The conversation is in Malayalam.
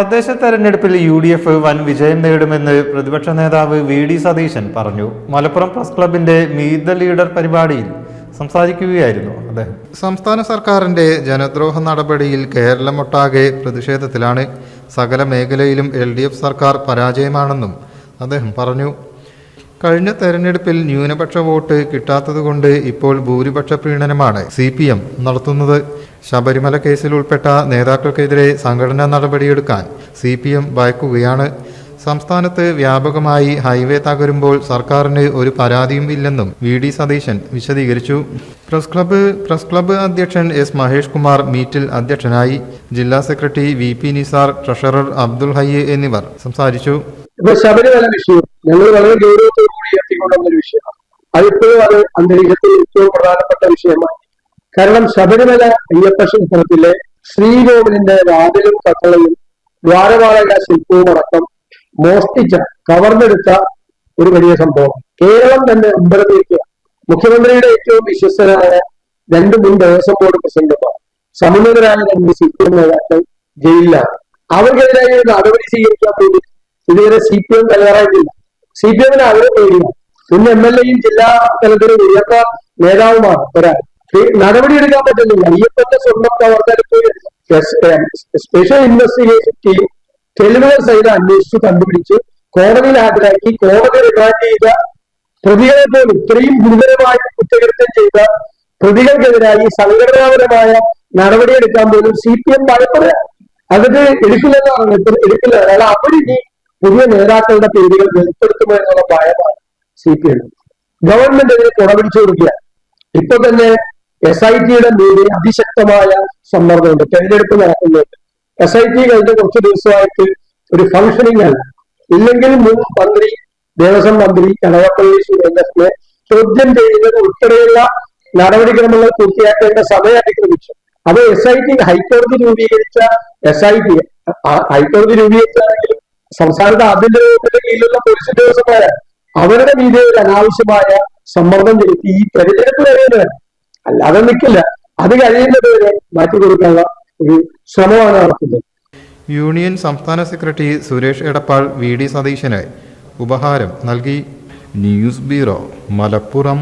തദ്ദേശ തെരഞ്ഞെടുപ്പിൽ യു ഡി എഫ് വൻ വിജയം നേടുമെന്ന് പ്രതിപക്ഷ നേതാവ് വി ഡി സതീശൻ പറഞ്ഞു. മലപ്പുറം പ്രസ് ക്ലബിന്റെ മീറ്റ് ലീഡർ പരിപാടിയിൽ സംസാരിക്കുകയായിരുന്നു അദ്ദേഹം. സംസ്ഥാന സർക്കാരിന്റെ ജനദ്രോഹ നടപടിയിൽ കേരളമൊട്ടാകെ പ്രതിഷേധത്തിലാണ്. സകല മേഖലയിലും എൽ സർക്കാർ പരാജയമാണെന്നും അദ്ദേഹം പറഞ്ഞു. കഴിഞ്ഞ തെരഞ്ഞെടുപ്പിൽ ന്യൂനപക്ഷ വോട്ട് കിട്ടാത്തതുകൊണ്ട് ഇപ്പോൾ ഭൂരിപക്ഷ പ്രീണനമാണ് സി പി എം നടത്തുന്നത്. ശബരിമല കേസിൽ ഉൾപ്പെട്ട നേതാക്കൾക്കെതിരെ സംഘടനാ നടപടിയെടുക്കാൻ സി പി എം ഭയക്കുകയാണ്. സംസ്ഥാനത്ത് വ്യാപകമായി ഹൈവേ തകരുമ്പോൾ സർക്കാരിന് ഒരു പരാതിയും ഇല്ലെന്നും വി ഡി സതീശൻ വിശദീകരിച്ചു. പ്രസ് ക്ലബ്ബ് പ്രസ് ക്ലബ്ബ് അധ്യക്ഷൻ എസ് മഹേഷ് കുമാർ മീറ്റിൽ അധ്യക്ഷനായി. ജില്ലാ secretary V P Nisar treasurer Abdul Hayya എന്നിവർ സംസാരിച്ചു. ശബരിമല വിഷയം ഞങ്ങൾ വളരെ ഗൗരവത്തോടുകൂടി എത്തിക്കൊണ്ടുവന്ന ഒരു വിഷയമാണ്. അതിപ്പോഴും അത് അന്തരീക്ഷത്തിൽ ഏറ്റവും പ്രധാനപ്പെട്ട വിഷയമാണ്. കാരണം ശബരിമല അയ്യപ്പ ക്ഷേത്രത്തിലെ ശ്രീകോവിലിന്റെ വാതിലും കട്ടളയും ദ്വാരപാലക ശില്പവും അടക്കം മോഷ്ടിച്ച കവർന്നെടുത്ത ഒരു വലിയ സംഭവം. കേരളം തന്നെ അമ്പലത്തിലേക്ക് മുഖ്യമന്ത്രിയുടെ ഏറ്റവും വിശ്വസ്തനായ രണ്ട് മുൻ ദേവസ്വം ബോർഡ് പ്രസിഡന്റുമാർ സമുന്നതരായ രണ്ട് സി പി എം നേതാക്കൾ ജയിലിലാണ്. അവർക്കെതിരായി നടപടി സ്വീകരിക്കാൻ വേണ്ടി ഇതുവരെ സി പി എം തയ്യാറായിട്ടില്ല. സി പി എമ്മിന് അവരെ പേടിയാണ് ഇന്ന് എം എൽ എയും ജില്ലാ തലത്തിൽ ഉയർന്ന നേതാവുമാണ് ഒരാൾ. നടപടി നടപടിയെടുക്കാൻ പറ്റുന്നില്ല. അയ്യപ്പന്റെ സ്വന്തം കവർന്നെടുപ്പ് സ്പെഷ്യൽ ഇൻവെസ്റ്റിഗേഷൻ ടീം തെളിവുകൾ സഹിതം അന്വേഷിച്ച് കണ്ടുപിടിച്ച് കോടതിയിൽ ഹാജരാക്കി കോടതി റിമാൻഡ് ചെയ്ത പ്രതികളെ പോലും ഇത്രയും ഗുരുതരമായി കുറ്റകൃത്യം ചെയ്ത പ്രതികൾക്കെതിരായി സംഘടനാപരമായ നടപടിയെടുക്കാൻ പോലും സി പി എം ഭയപ്പെടുക. അതിന് എടുക്കില്ലെന്ന് പറഞ്ഞിട്ട് എടുക്കില്ല. അയാൾ അവരിനി പുതിയ നേതാക്കളുടെ പേരുകൾ വെളിപ്പെടുത്തുമോ എന്നുള്ള ഭയമാണ് സി പി എം ഗവൺമെന്റ് അതിനെ പുറപിടിച്ചു കൊടുക്കുക ഇപ്പൊ തന്നെ എസ് ഐ ടിയുടെ മേലിൽ അതിശക്തമായ സമ്മർദ്ദമുണ്ട്. തെരഞ്ഞെടുപ്പ് നടക്കുന്നുണ്ട്. എസ് ഐ ടി കഴിഞ്ഞ കുറച്ച് ദിവസമായിട്ട് ഒരു ഫംഗ്ഷനിങ് അല്ല. ഇല്ലെങ്കിൽ മുൻ മന്ത്രി ദേവസ്വം മന്ത്രി കടകപ്പള്ളി സുരേന്ദ്രനെ ചോദ്യം ചെയ്യുന്നത് ഉൾപ്പെടെയുള്ള നടപടിക്രമങ്ങൾ പൂർത്തിയാക്കേണ്ട സമയം അതിക്രമിച്ചു അത് എസ് ഐ ടി ഹൈക്കോടതി രൂപീകരിച്ച എസ് ഐ ടി ഹൈക്കോടതി രൂപീകരിച്ചാണെങ്കിലും സംസ്ഥാനത്ത് വകുപ്പിന്റെ കീഴിലുള്ള പോലീസ് ഉദ്യോഗസ്ഥന്മാര് അവരുടെ രീതിയിൽ അനാവശ്യമായ സമ്മർദ്ദം ചെലുത്തി ഈ തെരഞ്ഞെടുപ്പ് കഴിയുന്നത് അല്ലാതെ നിൽക്കില്ല അത് കഴിയുന്നത് വരെ മാറ്റി കൊടുക്കാനുള്ള ഒരു ശ്രമമാണ് നടത്തുന്നത്. യൂണിയൻ സംസ്ഥാന സെക്രട്ടറി സുരേഷ് എടപ്പാൾ വി ഡി സതീശന് ഉപഹാരം നൽകി. News bureau Malappuram.